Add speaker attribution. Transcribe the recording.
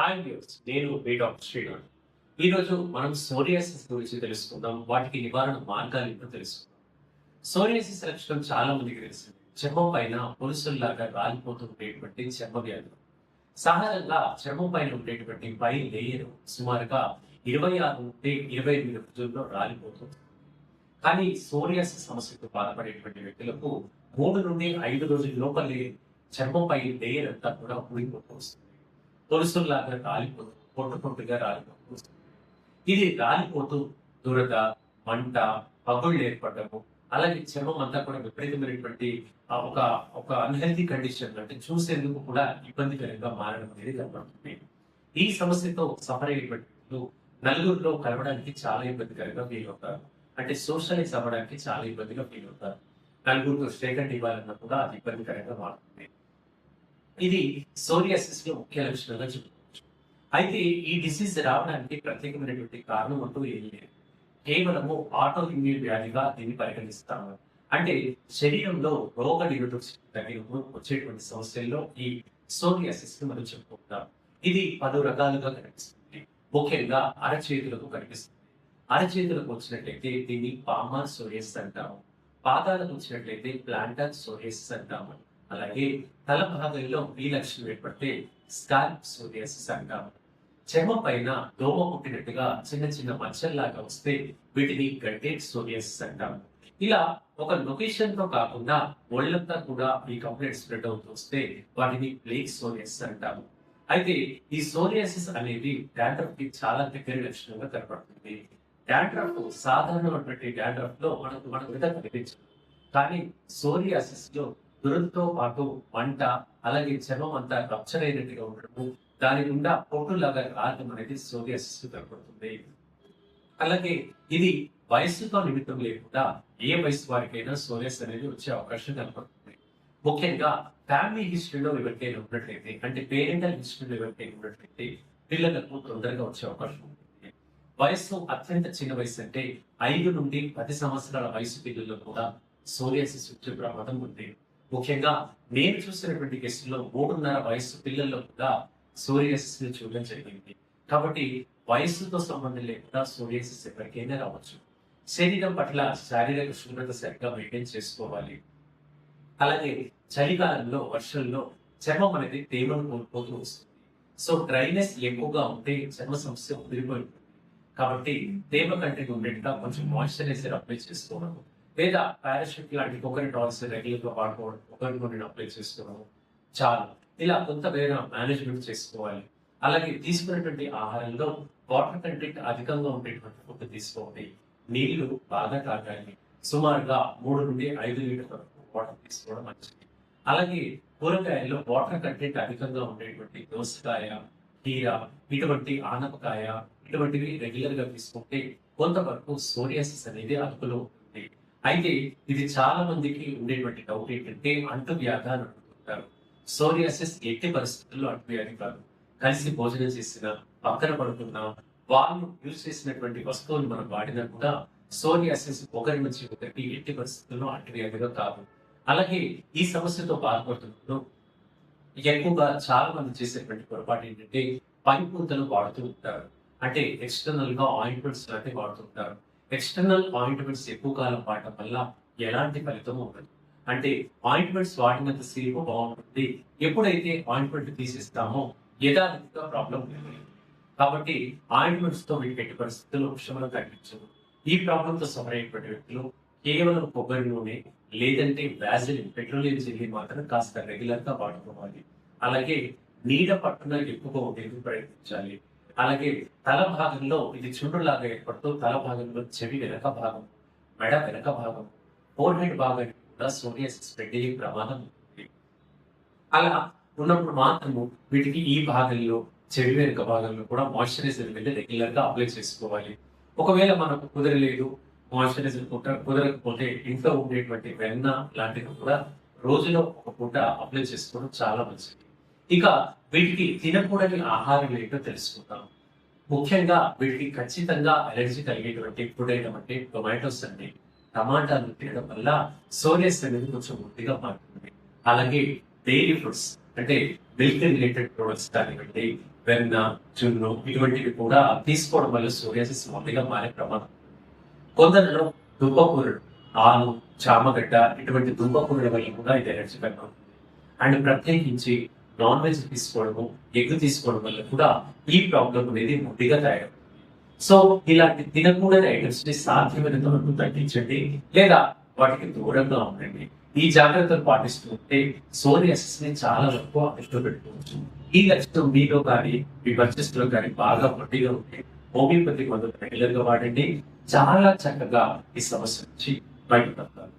Speaker 1: Hi views నేను మీ doctor Srinath ఈరోజు మనం సోరియాసిస్ గురించి తెలుసుకుందాం. వాటికి నివారణ మార్గాలు ఏంటో తెలుసుకుందాం. సోరియాసిస్ లక్షణం చాలా మందికి తెలుసు. చర్మం పైన పొలుసుల్లాగా రాలిపోతూ ఉండేటువంటి చర్మ వ్యాధి సహజంగా చర్మం పైన ఉండేటువంటి పై లేయర్ సుమారుగా ఇరవై ఆరు నుండి ఇరవై ఎనిమిది రోజుల్లో రాలిపోతుంది. కానీ సోరియాసిస్ సమస్యతో బాధపడేటువంటి వ్యక్తులకు మూడు నుండి ఐదు రోజుల లోపలే చర్మంపై లేయర్ అంతా కూడా ఊడిపోతూ వస్తుంది. తొలుసుల్లాగా రాలిపోతూ పొట్టు పొట్టుగా రాలిపోతూ ఇది రాలిపోతూ దురద మంట పగుళ్ళు ఏర్పడము అలాగే చర్మం అంతా కూడా విపరీతమైనటువంటి ఒక ఒక అన్హెల్తీ కండిషన్ అంటే చూసేందుకు కూడా ఇబ్బందికరంగా మారడం అనేది కనబడుతుంది. ఈ సమస్యతో సఫర్ అయ్యేటువంటి నలుగురిలో కలవడానికి చాలా ఇబ్బందికరంగా ఫీల్ అవుతారు. అంటే సోషలైజ్ అవ్వడానికి చాలా ఇబ్బందిగా ఫీల్ అవుతారు. నలుగురితో స్టేటెంట్ ఇవ్వాలన్నా కూడా అది ఇబ్బందికరంగా మారుతుంది. ఇది సోరియాసిస్లో ముఖ్య లక్షణంగా చెప్పుకోవచ్చు. అయితే ఈ డిసీజ్ రావడానికి ప్రత్యేకమైనటువంటి కారణం అంటూ ఏం లేదు. కేవలము ఆటో ఇమ్యూన్ వ్యాధిగా దీన్ని పరిగణిస్తాము. అంటే శరీరంలో రోగ నిరోధక శక్తి వచ్చేటువంటి సమస్యల్లో ఈ సోరియాసిస్ని మనం చెప్పుకుంటాం. ఇది పలు రకాలుగా కనిపిస్తుంది. ముఖ్యంగా అరచేతులకు కనిపిస్తుంది. అరచేతులకు వచ్చినట్లయితే దీన్ని పామా సోరియస్ అంటాము. పాదాలకు వచ్చినట్లయితే ప్లాంటర్ సోరియస్ అంటాము. అలాగే తల భాగంలో ఈ ఏర్పడితే స్కాల్ప్ సోరియాసిస్ అంటాం చర్మం పైన దోమ పుట్టినట్టుగా చిన్న చిన్న మచ్చల్లాగా వస్తే వీటిని గడ్డే సోరియాసిస్ అంటాం ఇలా ఒక లొకేషన్తో కాకుండా ఒళ్ళంతా కూడా ఈ కంప్లైంట్ స్ప్రెడ్ అవుతూ వస్తే వాటిని ప్లేగ్ సోరియాసిస్ అంటాము అయితే ఈ సోరియాసిస్ అనేది డాండ్రఫ్కి చాలా దగ్గర లక్షణంగా కనపడుతుంది. డాండ్రఫ్ సాధారణమైనటువంటి డాండ్రఫ్లో మనకు మనకు విధంగా కనిపించదు. కానీ సోరియాసిస్లో దురదతో పాటు మంట అలాగే చర్మం అంతా రప్చర్ అయినట్టుగా ఉండడము దాని గుండా పొట్టులాగా రావడం అనేది సోరియాసిస్ కనపడుతుంది అలాగే ఇది వయస్సుతో నిమిత్తం లేకుండా ఏ వయసు వారికైనా సోరియాస్ అనేది వచ్చే అవకాశం కనపడుతుంది. ముఖ్యంగా ఫ్యామిలీ హిస్టరీలో ఎవరికైనా ఉన్నట్లయితే అంటే పేరెంటల్ హిస్టరీలో ఎవరికైనా ఉన్నట్లయితే పిల్లలకు తొందరగా వచ్చే అవకాశం ఉంటుంది. వయస్సు అత్యంత చిన్న వయసు అంటే ఐదు నుండి పది సంవత్సరాల వయసు పిల్లల్లో కూడా సోరియాసిస్ వచ్చే ప్రమాదం ఉంది ముఖ్యంగా నేను చూసినటువంటి కేసుల్లో మూడున్నర వయసు పిల్లల్లో కూడా సోరియాసిస్ని చూడడం జరిగింది. కాబట్టి వయస్సుతో సంబంధం లేకుండా సోరియాసిస్ ఎప్పటికైనా రావచ్చు. శరీరం పట్ల శారీరక శుభ్రత సరిగ్గా మెయింటైన్ చేసుకోవాలి. అలాగే చలికాలంలో వర్షంలో చర్మం అనేది తేమను కోల్పోతూ వస్తుంది. సో డ్రైనెస్ ఎక్కువగా ఉంటే చర్మ సమస్య ముదిరిపోయి కాబట్టి తేమ కంటే ఉండేట్టుగా కొంచెం మాయిశ్చరైజర్ అప్లై చేసుకోవడం లేదా పారాషూట్ లాంటి కోకోనట్ ఆయిల్స్ రెగ్యులర్గా వాడుకోవడం ఒకరిని నూనె అప్లై చేసుకోవడం చాలా. ఇలా కొంత వేరే మేనేజ్మెంట్ చేసుకోవాలి. అలాగే తీసుకున్నటువంటి ఆహారంలో వాటర్ కంటెంట్ అధికంగా ఉండేటువంటి ఫుడ్ తీసుకోండి. నీళ్ళు బాగా తాగాలి. సుమారుగా మూడు నుండి ఐదు లీటర్ వరకు వాటర్ తీసుకోవడం మంచిది. అలాగే కూరగాయల్లో వాటర్ కంటెంట్ అధికంగా ఉండేటువంటి దోసకాయ కీర ఇటువంటి ఆనపకాయ ఇటువంటివి రెగ్యులర్గా తీసుకుంటే కొంతవరకు సోరియాసిస్ అనేది అదుపులో ఉంటుంది అయితే ఇది చాలా మందికి ఉండేటువంటి డౌట్ ఏంటంటే అంటువ్యాధి అని అనుకుంటారు సోరియాసిస్ ఎట్టి పరిస్థితుల్లో అంటువ్యాధి కాదు. కలిసి భోజనం చేసినా పక్కన పడుకున్నా వాళ్ళు యూజ్ చేసినటువంటి వస్తువులు మనం వాడినా కూడా సోరియాసిస్ ఒకరి నుంచి ఒకరికి ఎట్టి పరిస్థితుల్లో అంటువ్యాధిగా కాదు. అలాగే ఈ సమస్యతో బాధపడుతున్నప్పుడు ఎక్కువగా చాలా మంది చేసేటువంటి పొరపాటు ఏంటంటే పై పూతలు వాడుతూ ఉంటారు. అంటే ఎక్స్టర్నల్గా ఆయింట్మెంట్స్ లాంటివి వాడుతుంటారు ఎక్స్టర్నల్ ఆయింట్మెంట్స్ ఎక్కువ కాలం వాడటం వల్ల ఎలాంటి ఫలితం ఉండదు. అంటే ఆయింట్మెంట్స్ వాడినంత సేపు బాగుంటుంది. ఎప్పుడైతే ఆయింట్మెంట్ తీసేస్తామో యథావిధిగా ప్రాబ్లం లేదు. కాబట్టి ఆయింట్మెంట్స్తో మీకు ఎట్టి పరిస్థితుల్లో ఉపశమనం కనిపించదు ఈ ప్రాబ్లంతో సఫర్ అయినటువంటి వ్యక్తులు కేవలం కొబ్బరి నూనె లేదంటే వ్యాజిలిన్ పెట్రోలియం జెల్లీ మాత్రం కాస్త రెగ్యులర్గా వాడుకోవాలి. అలాగే నీడ పట్టున ఎక్కువగా ఉండేందుకు ప్రయత్నించాలి. అలాగే తల భాగంలో ఇది చుండులాగా ఏర్పడుతూ తల భాగంలో చెవి వెనక భాగం మెడ వెనక భాగం ఫోర్ హెడ్ భాగానికి కూడా సోనియస్ స్ప్రెడ్ అయ్యే ప్రమాదం ఉంది. అలా ఉన్నప్పుడు మాత్రము వీటికి ఈ భాగంలో చెవి వెనుక భాగంలో కూడా మాయిశ్చరైజర్ వెళ్ళి రెగ్యులర్గా అప్లై చేసుకోవాలి. ఒకవేళ మనకు కుదరలేదు మాయిశ్చరైజర్ పూట కుదరకపోతే ఇంట్లో ఉండేటువంటి వెన్న లాంటివి కూడా రోజులో ఒక పూట అప్లై చేసుకోవడం చాలా మంచిది. ఇక వీటికి తినకూడని ఆహారం ఏంటో తెలుసుకుందాం. ముఖ్యంగా వీటికి ఖచ్చితంగా అలర్జీ కలిగేటువంటి ఫుడ్ ఐటమ్ అంటే టొమాటోస్ అండి. టమాటాలు తినడం వల్ల సోరియస్ అనేది కొంచెం వృద్ధిగా మారుతుంది. అలాగే డైరీ ఫుడ్స్ అంటే మిల్క్ రిలేటెడ్ ప్రొడక్ట్స్ కానివ్వండి వెన్న జున్ను ఇటువంటివి కూడా తీసుకోవడం వల్ల సోరియాసిస్ మామూలుగా మారే ప్రమాదం. కొందరిలో దుంపకూరలు ఆలు చామగడ్డ ఇటువంటి దుంపకూరల వల్ల కూడా ఇది ఎలర్జీ పెరుగుతుంది అండ్ ప్రత్యేకించి నాన్ వెజ్ తీసుకోవడము ఎగ్ తీసుకోవడం వల్ల కూడా ఈ ప్రాబ్లం అనేది ముట్టిగా తయారు సో ఇలాంటి తినకూడని ఐటమ్స్ని సాధ్యమైనంత వరకు తగ్గించండి లేదా వాటికి దూరంగా ఉండండి. ఈ జాగ్రత్తలు పాటిస్తూ ఉంటే సోరియాసిస్ని చాలా వరకు అదుపులో పెట్టుకోవచ్చు. ఈ లక్షణం మీలో కానీ మీ పరిస్థితుల్లో కానీ బాగా మొట్టిగా ఉంటే హోమియోపతి కొంత రెగ్యులర్గా వాడండి. చాలా చక్కగా ఈ సమస్య నుంచి బయటపడతారు.